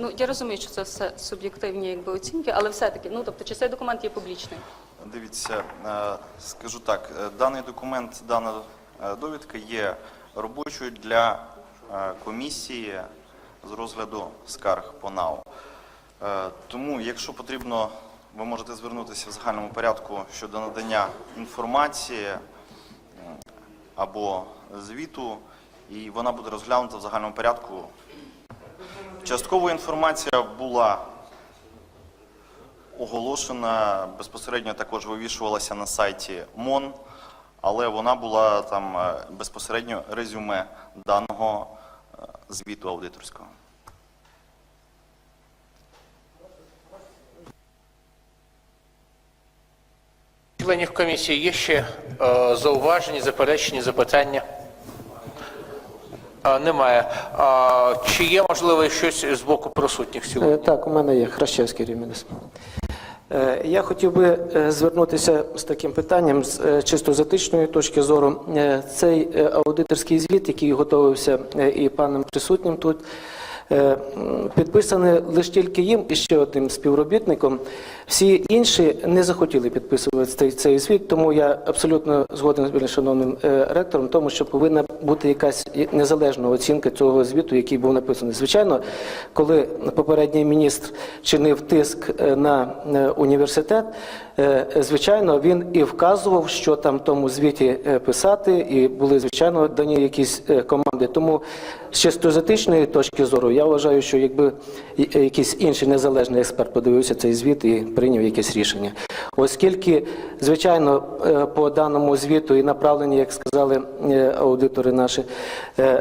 Ну я розумію, що це все суб'єктивні якби оцінки, але все-таки, ну тобто, чи цей документ є публічний? Дивіться, е, скажу так, е, даний документ, дана е, довідка є робочою для комісії з розгляду скарг по НАУ. Тому, якщо потрібно, ви можете звернутися в загальному порядку щодо надання інформації або звіту, і вона буде розглянута в загальному порядку. Часткова інформація була оголошена безпосередньо також вивішувалася на сайті МОН, але вона була там е, безпосередньо резюме даного е, звіту аудиторського. Членів комісії є ще е, зауваження, заперечення, запитання? Немає. А, чи є можливо щось з боку присутніх Е, сьогодні? Так, у мене є Хращевський Рівненець. Е, Я хотів би е, звернутися з таким питанням з чисто з етичної точки зору. Цей аудиторський звіт, який готувався і паном присутнім тут, е, м, підписаний лише тільки їм і ще одним співробітником. Всі інші не захотіли підписувати цей, звіт, тому я абсолютно згоден з більш шановним е, ректором, тому що повинна бути якась незалежна оцінка цього звіту, який був написаний. Звичайно, коли попередній міністр чинив тиск е, на університет, звичайно, він і вказував, що там в тому звіті писати, і були звичайно дані якісь команди. Тому з чисто з етичної точки зору я вважаю, що якби е, якийсь інший незалежний експерт подивився цей звіт і прийняв якесь рішення. Оскільки, звичайно, е, по даному звіту і направлені, як сказали е, аудитори наші,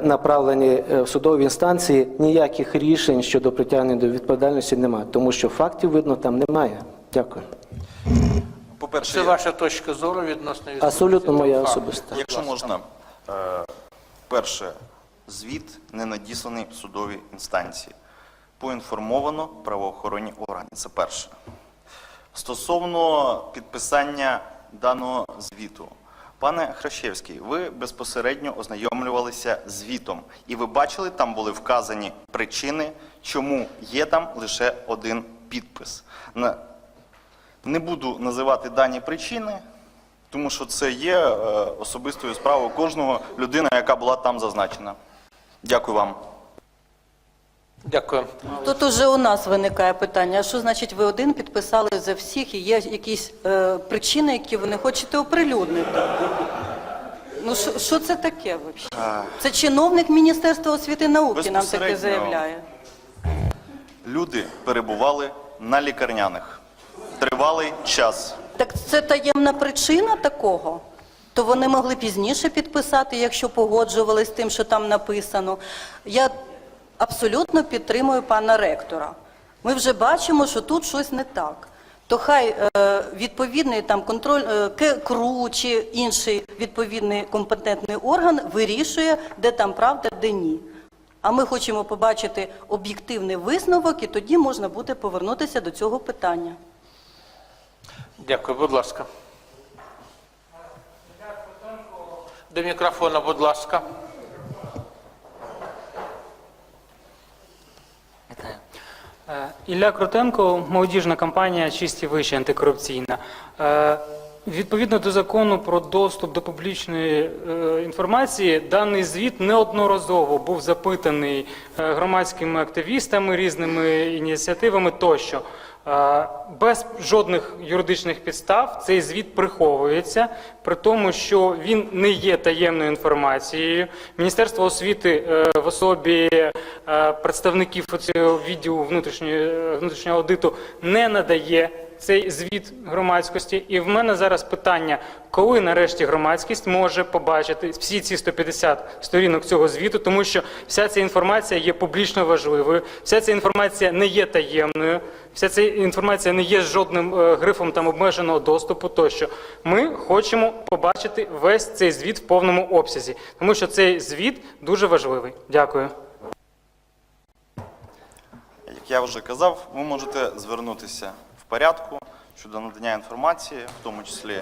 направлені в судові інстанції, ніяких рішень щодо притягнення до відповідальності немає, тому що фактів видно там немає. Дякую. По-перше, Це ваша точка зору відносно Абсолютно моя особиста. якщо можна, перше, звіт не надісланий судові інстанції. Поінформовано правоохоронні органи. Це перше. Стосовно підписання даного звіту. Пане Хращевський, ви безпосередньо ознайомлювалися звітом, і ви бачили, там були вказані причини, чому є там лише один підпис. Не буду називати дані причини, тому що це є е, особистою справою кожного людини, яка була там зазначена. Дякую вам. Дякую. Тут уже у нас виникає питання, а що значить ви один підписали за всіх і є якісь е, причини, які ви не хочете оприлюднити? Ну що, це таке взагалі? Це чиновник Міністерства освіти і науки нам таке заявляє. Люди перебували на лікарняних. Тривалий час. Так це таємна причина такого? То вони могли пізніше підписати, якщо погоджувались з тим, що там написано. Я абсолютно підтримую пана ректора. Ми вже бачимо, що тут щось не так. То хай е, відповідний там контроль е, КРУ чи інший відповідний компетентний орган вирішує, де там правда, де ні. А ми хочемо побачити об'єктивний висновок, і тоді можна буде повернутися до цього питання. Дякую, будь ласка. До мікрофона, будь ласка. Е, Ілля Крутенко, молодіжна кампанія Чисті виші антикорупційна. Е, Відповідно до закону про доступ до публічної е, інформації, даний звіт неодноразово був запитаний громадськими активістами, різними ініціативами тощо. Без жодних юридичних підстав цей звіт приховується, при тому, що він не є таємною інформацією. Міністерство освіти е, в особі е, представників цього відділу внутрішнього аудиту не надає цей звіт громадськості. І в мене зараз питання, коли нарешті громадськість може побачити всі ці 150 сторінок цього звіту, тому що вся ця інформація є публічно важливою, вся ця інформація не є таємною, вся ця інформація не є жодним е, грифом там обмеженого доступу. Тощо ми хочемо побачити весь цей звіт в повному обсязі, тому що цей звіт дуже важливий. Дякую. Як я вже казав, ви можете звернутися порядку щодо надання інформації, в тому числі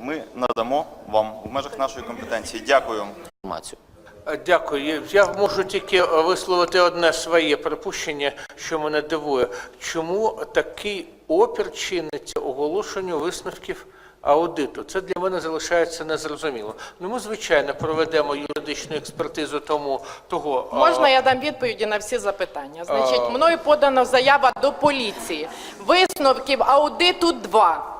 ми надамо вам в межах нашої компетенції. Дякую. інформацію. Е, Дякую. Я- Я можу тільки е, висловити одне своє припущення, що мене дивує. Чому такий опір чиниться оголошенню висновків аудиту? Це для мене залишається незрозуміло. Ну, ми, звичайно, проведемо юридичну експертизу тому того. а, Можна я дам відповіді на всі запитання? Значить, мною подана заява до поліції. Висновків аудиту два.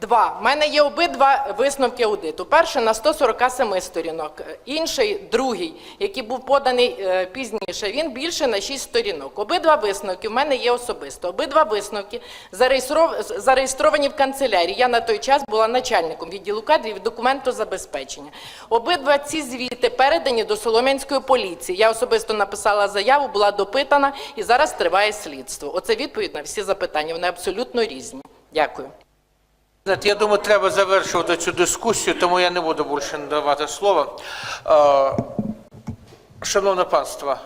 Два. У мене є обидва висновки аудиту. Перший на 147 сторінок, е, інший, другий, який був поданий е, пізніше, він більше на 6 сторінок. Обидва висновки в мене є особисто. Обидва висновки зареєстровані в канцелярії. Я на той час була начальником відділу кадрів і документозабезпечення. Обидва ці звіти передані до Солом'янської поліції. Я особисто написала заяву, була допитана і зараз триває слідство. Оце відповідь на всі запитання. Вони абсолютно різні. Дякую. Я думаю, треба завершувати цю дискусію, тому я не буду більше надавати слова. Е, Шановне панство,